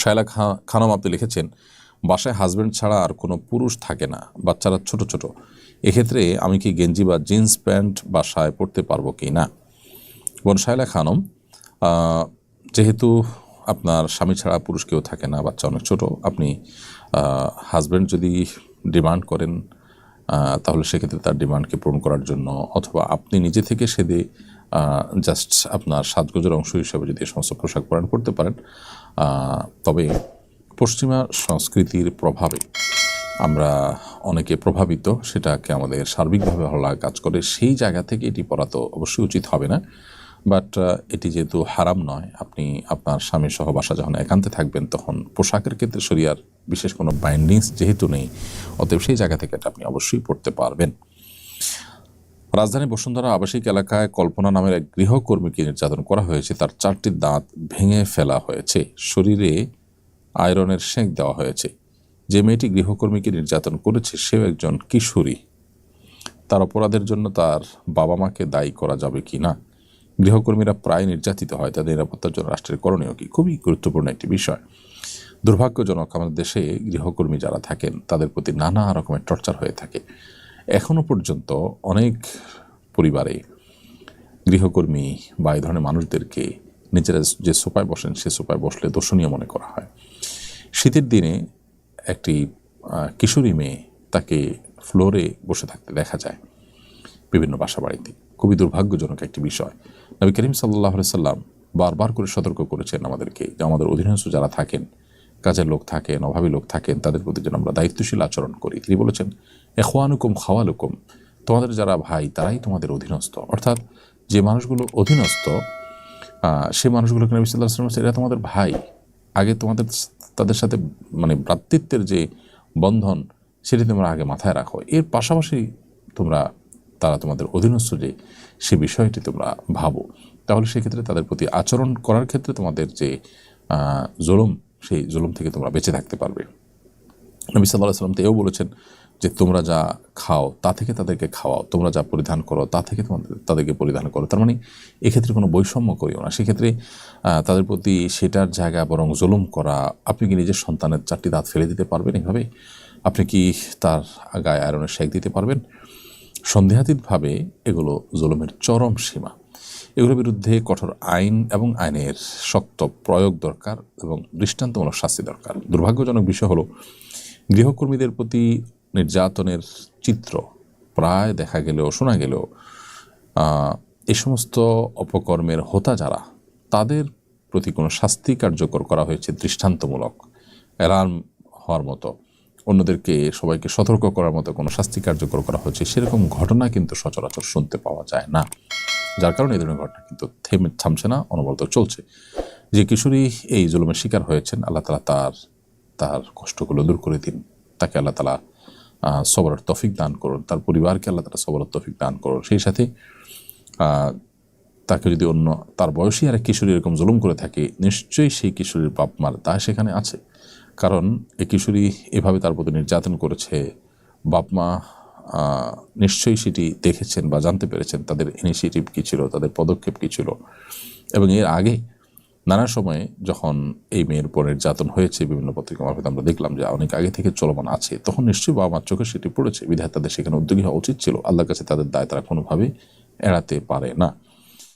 শায়লা খা খানম আপনি লিখেছেন, বাসায় হাজব্যান্ড ছাড়া আর কোনো পুরুষ থাকে না, বাচ্চারা ছোট ছোট। এক্ষেত্রে আমি কি গেঞ্জি বা জিন্স প্যান্ট বাসায় পরতে পারব কি না? বোন শায়লা খানম যেহেতু আপনার স্বামী ছাড়া পুরুষ কেউ থাকে না, বাচ্চা অনেক ছোট, আপনি হাজব্যান্ড যদি ডিমান্ড করেন তাহলে সেক্ষেত্রে তার ডিমান্ডকে পূরণ করার জন্য অথবা আপনি নিজে থেকে সেদে জাস্ট আপনার সাজগোজের অংশ হিসাবে যদি সমস্ত পোশাক পরিধান করতে পারেন। তবে পশ্চিমা সংস্কৃতির প্রভাবে আমরা অনেকে প্রভাবিত, সেটাকে আমাদের সার্বিকভাবে ভালো লাগা কাজ করে, সেই জায়গা থেকে এটি পড়া তো অবশ্যই উচিত হবে না। বাট এটি যেহেতু হারাম নয়, আপনি আপনার স্বামী সহ বাসা যখন একান্তে থাকবেন, তখন পোশাকের ক্ষেত্রে শরিয়ার বিশেষ কোনো বাইন্ডিংস যেহেতু নেই, অতএব সেই জায়গা থেকে এটা আপনি অবশ্যই পড়তে পারবেন। রাজধানী বসুন্ধরা আবাসিক এলাকায় কল্পনা নামের এক গৃহকর্মীকে নির্যাতন করা হয়েছে। তার চারটি দাঁত ভেঙে ফেলা হয়েছে। শরীরে আয়রনের সেঁক দেওয়া হয়েছে। যে মেয়েটি গৃহকর্মীকে নির্যাতন করেছে, সেও একজন কিশোরী। তার অপরাধের জন্য তার বাবা মাকে দায়ী করা যাবে কি না? গৃহকর্মীরা প্রায় নির্যাতিত হয়। তাদের নিরাপত্তার জন্য রাষ্ট্রের করণীয় কি? খুবই গুরুত্বপূর্ণ একটি বিষয়। দুর্ভাগ্যজনক আমাদের দেশে গৃহকর্মী যারা থাকেন, তাদের প্রতি নানা রকমের টর্চার হয়ে থাকে। এখনও পর্যন্ত অনেক পরিবারে গৃহকর্মী বা এই ধরনের মানুষদেরকে নিজেরা যে সোপায় বসেন, সে সোপায় বসলে দর্শনীয় মনে করা হয়। শীতের দিনে একটি কিশোরী মেয়ে তাকে ফ্লোরে বসে থাকতে দেখা যায় বিভিন্ন বাসা বাড়িতে খুবই দুর্ভাগ্যজনক একটি বিষয়। নবী করিম সাল্লাহ সাল্লাম বারবার করে সতর্ক করেছেন আমাদেরকে যে আমাদের অধীনস্থ যারা থাকেন কাজের লোক থাকেন, অভাবী লোক থাকেন, তাদের প্রতি যেন আমরা দায়িত্বশীল আচরণ করি। তিনি বলেছেন, এখওয়ানুকুম খাওয়ালুকুম। তোমাদের যারা ভাই, তারাই তোমাদের অধীনস্থ। অর্থাৎ যে মানুষগুলো অধীনস্থ সে মানুষগুলোকে নবী সাল্লাহ এরা তোমাদের ভাই। আগে তোমাদের তাদের সাথে মানে ভ্রাতৃত্বের যে বন্ধন, সেটি তোমরা আগে মাথায় রাখো। এর পাশাপাশি তোমরা, তারা তোমাদের অধীনস্থ যে, সে বিষয়টি তোমরা ভাবো। তাহলে সেক্ষেত্রে তাদের প্রতি আচরণ করার ক্ষেত্রে তোমাদের যে জুলুম সেই জুলুম থেকে তোমরা বেঁচে থাকতে পারবে। নবী সাল্লাহ সাল্লাম তো এও বলেছেন যে, তোমরা যা খাও, তা থেকে তাদেরকে খাওয়াও। তোমরা যা পরিধান করো, তা থেকে তোমাদের তাদেরকে পরিধান করো। তার মানে এক্ষেত্রে কোনো বৈষম্য করিও না। সেক্ষেত্রে তাদের প্রতি সেটার জায়গা বরং জুলুম করা, আপনি কি নিজের সন্তানের চারটি দাঁত ফেলে দিতে পারবেন এভাবে? আপনি কি তার গায়ে আয়রনের শেক দিতে পারবেন? সন্দেহাতীতভাবে এগুলো জুলুমের চরম সীমা। এগুলোর বিরুদ্ধে কঠোর আইন এবং আইনের শক্ত প্রয়োগ দরকার এবং দৃষ্টান্তমূলক শাস্তি দরকার। দুর্ভাগ্যজনক বিষয় হলো, গৃহকর্মীদের প্রতি নির্যাতনের চিত্র প্রায় দেখা গেলেও, শোনা গেলেও এ সমস্ত অপকর্মের হোতা যারা, তাদের প্রতি কোনো শাস্তি কার্যকর করা হয়েছে দৃষ্টান্তমূলক, অ্যালার্ম হওয়ার মতো। অন্যদেরকে সবাইকে সতর্ক করার মতো কোনো শাস্তি কার্যকর করা হয়েছে, সেরকম ঘটনা কিন্তু সচরাচর শুনতে পাওয়া যায় না। যার কারণে এই ধরনের ঘটনা কিন্তু থেমে থামছে না, অনবরত চলছে। যে কিশোরী এই জুলুমের শিকার হয়েছেন, আল্লাহ তালা তার তার কষ্টগুলো দূর করে দিন। তাকে আল্লাহ তালা সবরের তফিক দান করুন। তার পরিবারকে আল্লাহ তালা সবরের তফিক দান করুন। সেই সাথে তাকে যদি অন্য, তার বয়সী আর কিশোরী এরকম জুলুম করে থাকে, নিশ্চয়ই সেই কিশোরীর বাপ মার তা সেখানে আছে। কারণ, এই কিশোরী এভাবে তার প্রতি নির্যাতন করেছে, বাপ মা নিশ্চয়ই সেটি দেখেছেন বা জানতে পেরেছেন তাদের ইনিশিয়েটিভ কী ছিল, তাদের পদক্ষেপ কী ছিল। এবং এর আগে নানা সময়ে যখন এই মেয়ের পরের যাতন হয়েছে, বিভিন্ন পত্রিকা মারফত আমরা দেখলাম যে অনেক আগে থেকে চলমান আছে, তখন নিশ্চয়ই বাবা মার চোখে সেটি পড়েছে। বিধায় তাদের সেখানে উদ্যোগী হওয়া উচিত ছিল। আল্লাহর কাছে তাদের দায় তারা কোনোভাবেই এড়াতে পারে না।